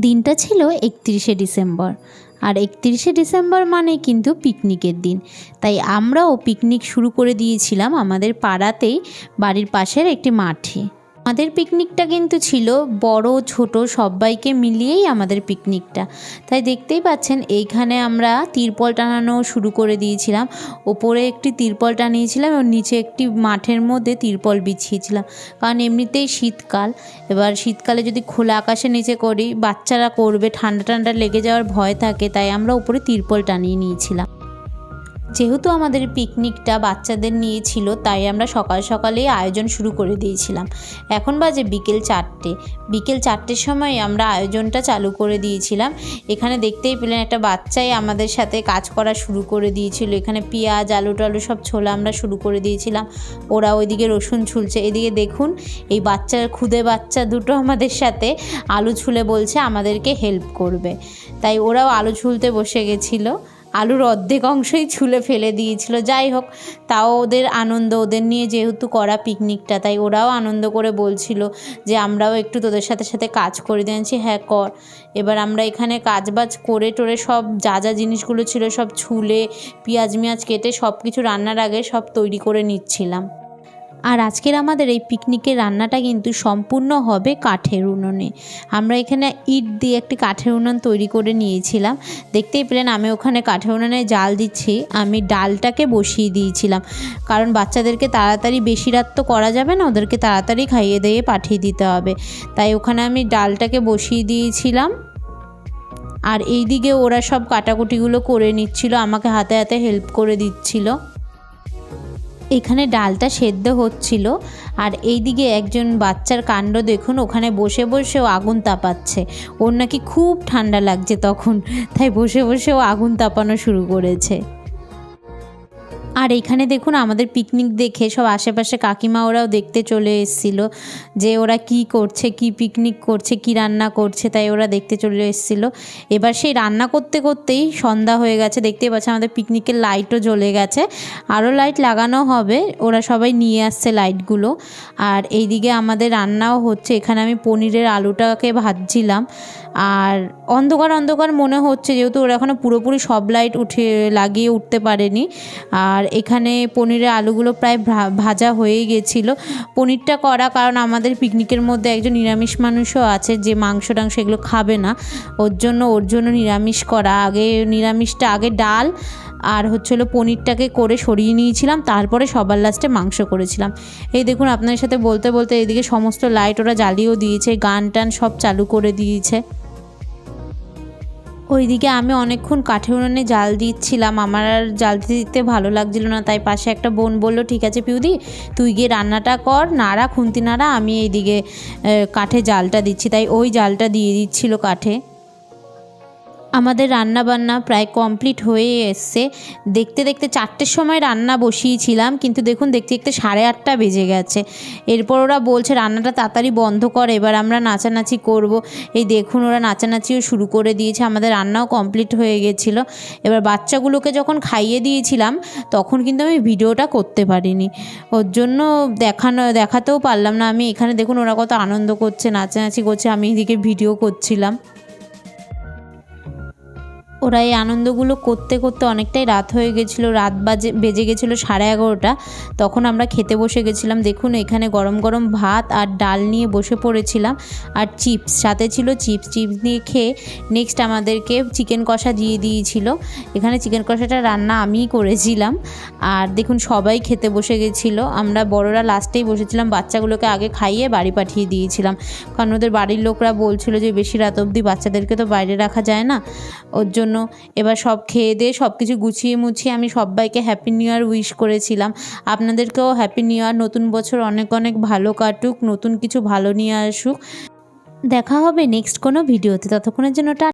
দিনটা ছিল একত্রিশে ডিসেম্বর। আর একত্রিশে ডিসেম্বর মানে কিন্তু পিকনিকের দিন। তাই আমরাও পিকনিক শুরু করে দিয়েছিলাম আমাদের পাড়াতেই, বাড়ির পাশের একটি মাঠে। আমাদের পিকনিকটা কিন্তু ছিল বড়, ছোট, সবাইকে মিলিয়েই আমাদের পিকনিকটা তাই দেখতেই পাচ্ছেন, এইখানে আমরা তিরপল টানানো শুরু করে দিয়েছিলাম। ওপরে একটি তিরপল টানিয়েছিলাম এবং নিচে একটি মাঠের মধ্যে তিরপল বিছিয়েছিলাম। কারণ এমনিতেই শীতকাল, এবার শীতকালে যদি খোলা আকাশের নিচে করি, বাচ্চারা করবে, ঠান্ডা ঠান্ডা লেগে যাওয়ার ভয় থাকে, তাই আমরা উপরে তিরপল টানিয়ে নিয়েছিলাম। যেহেতু আমাদের পিকনিকটা বাচ্চাদের নিয়ে ছিল, তাই আমরা সকাল সকালেই আয়োজন শুরু করে দিয়েছিলাম। এখন বাজে বিকেল চারটে। বিকেল চারটের সময় আমরা আয়োজনটা চালু করে দিয়েছিলাম। এখানে দেখতেই পেলেন একটা বাচ্চাই আমাদের সাথে কাজ করা শুরু করে দিয়েছিল। এখানে পেঁয়াজ, আলু টালু সব ছোলা আমরা শুরু করে দিয়েছিলাম। ওরা ওইদিকে রসুন ছুলছে। এদিকে দেখুন, এই বাচ্চার খুদে বাচ্চা দুটো আমাদের সাথে আলু ছুলে বলছে আমাদেরকে হেল্প করবে। তাই ওরাও আলু ছুলতে বসে গেছিল। আলুর অর্ধেক অংশই ছুলে ফেলে দিয়েছিল। যাই হোক, তাও ওদের আনন্দ, ওদের নিয়ে যেহেতু করা পিকনিকটা তাই ওরাও আনন্দ করে বলছিল যে, আমরাও একটু তোদের সাথে সাথে কাজ করে দিয়েছি হ্যাঁ কর। এবার আমরা এখানে কাজ বাজ করে টোরে সব যা যা জিনিসগুলো ছিল সব ছুলে পেঁয়াজ মিয়াজ কেটে সব কিছু রান্নার আগে সব তৈরি করে নিচ্ছিলাম। আর আজকের আমাদের এই পিকনিকের রান্নাটা কিন্তু সম্পূর্ণ হবে কাঠের উনুনে। আমরা এখানে ইট দিয়ে একটি কাঠের উনুন তৈরি করে নিয়েছিলাম। দেখতেই পেলেন আমি ওখানে কাঠের উনুনে জাল দিচ্ছি, আমি ডালটাকে বসিয়ে দিয়েছিলাম। কারণ বাচ্চাদেরকে তাড়াতাড়ি বেশি রাত তো করা যাবে না, ওদেরকে তাড়াতাড়ি খাইয়ে দিয়ে পাঠিয়ে দিতে হবে। তাই ওখানে আমি ডালটাকে বসিয়ে দিয়েছিলাম। আর এই দিকে ওরা সব কাটাকুটিগুলো করে নিচ্ছিল, আমাকে হাতে হাতে হেল্প করে দিচ্ছিল। এখানে ডালটা সেদ্ধ হচ্ছিল, আর এইদিকে একজন বাচ্চার কাণ্ড দেখুন, ওখানে বসে বসেও আগুন তাপাচ্ছে। ওর নাকি খুব ঠান্ডা লাগছে তখন, তাই বসে বসেও আগুন তাপানো শুরু করেছে। আর এইখানে দেখুন আমাদের পিকনিক দেখে সব আশেপাশে কাকিমা ওরাও দেখতে চলে এসেছিল যে ওরা কি করছে, কি পিকনিক করছে, কি রান্না করছে, তাই ওরা দেখতে চলে এসেছিল। এবার সেই রান্না করতে করতেই সন্ধ্যা হয়ে গেছে, দেখতেই পাচ্ছে আমাদের পিকনিকের লাইটও জ্বলে গেছে। আরও লাইট লাগানো হবে, ওরা সবাই নিয়ে আসছে লাইটগুলো আর এইদিকে আমাদের রান্নাও হচ্ছে, এখানে আমি পনিরের আলুটাকে ভাজছিলাম। আর অন্ধকার অন্ধকার মনে হচ্ছে যেহেতু ওরা এখনও পুরোপুরি সব লাইট উঠে, লাগিয়ে উঠতে পারেনি। আর এখানে পনিরের আলুগুলো প্রায় ভাজা হয়েই গেছিল। পনিরটা করা কারণ আমাদের পিকনিকের মধ্যে একজন নিরামিষ মানুষও আছে যে মাংস টাংস এগুলো খাবে না। ওর জন্য ওর জন্য নিরামিষ করা। আগে নিরামিষটা, আগে ডাল আর হচ্ছে হলো পনিরটাকে করে সরিয়ে নিয়েছিলাম, তারপরে সবার লাস্টে মাংস করেছিলাম। এই দেখুন আপনাদের সাথে বলতে বলতে এদিকে সমস্ত লাইট ওরা জ্বালিয়েও দিয়েছে গান টান সব চালু করে দিয়েছে। ওইদিকে আমি অনেকক্ষণ কাঠে উনুনে জাল দিচ্ছিলাম। আমার আর জাল দিতে ভালো লাগছিল না, তাই পাশে একটা বোন বলল, ঠিক আছে পিউদি, তুই গিয়ে রান্নাটা কর, নাড়া, খুন্তি নাড়া, আমি এইদিকে কাঠে জালটা দিচ্ছি। তাই ওই জালটা দিয়ে দিচ্ছিল কাঠে। আমাদের রান্না বান্না প্রায় কমপ্লিট হয়ে এসছে। দেখতে দেখতে চারটের সময় রান্না বসিয়েছিলাম, কিন্তু দেখুন, দেখতে দেখতে সাড়ে আটটা বেজে গেছে। এরপর ওরা বলছে, রান্নাটা তাড়াতাড়ি বন্ধ কর, এবার আমরা নাচানাচি করব। এই দেখুন, ওরা নাচানাচিও শুরু করে দিয়েছে, আমাদের রান্নাও কমপ্লিট হয়ে গেছিল। এবার বাচ্চাগুলোকে যখন খাইয়ে দিয়েছিলাম, তখন কিন্তু আমি ভিডিওটা করতে পারিনি। ওর জন্য দেখানো, দেখাতেও পারলাম না। আমি এখানে দেখুন, ওরা কত আনন্দ করছে, নাচানাচি করছে, আমি এদিকে ভিডিও করছিলাম। ওরা এই আনন্দগুলো করতে করতে অনেকটাই রাত হয়ে গেছিল, রাত বাজে, বেজে গেছিল সাড়ে এগারোটা। তখন আমরা খেতে বসে গেছিলাম। দেখুন, এখানে গরম গরম ভাত আর ডাল নিয়ে বসে পড়েছিলাম। আর চিপস, সাথে ছিল চিপস। চিপস নিয়ে খেয়ে নেক্সট আমাদেরকে চিকেন কষা দিয়ে দিয়েছিল। এখানে চিকেন কষাটা রান্না আমিই করেছিলাম। আর দেখুন, সবাই খেতে বসে গেছিল। আমরা বড়রা লাস্টেই বসেছিলাম। বাচ্চাগুলোকে আগে খাইয়ে বাড়ি পাঠিয়ে দিয়েছিলাম। কারণ ওদের বাড়ির লোকরা বলছিল যে, বেশি রাত অবধি বাচ্চাদেরকে তো বাইরে রাখা যায় না। ওর জন্য এবার সব খেয়ে দিয়ে সব কিছু গুছিয়ে মুছিয়ে আমি সবাইকে হ্যাপি নিউ ইয়ার উইশ করেছিলাম। আপনাদেরকেও হ্যাপি নিউ ইয়ার নতুন বছর অনেক অনেক ভালো কাটুক, নতুন কিছু ভালো নিয়ে আসুক। দেখা হবে নেক্সট কোনো ভিডিওতে ততক্ষণের জন্য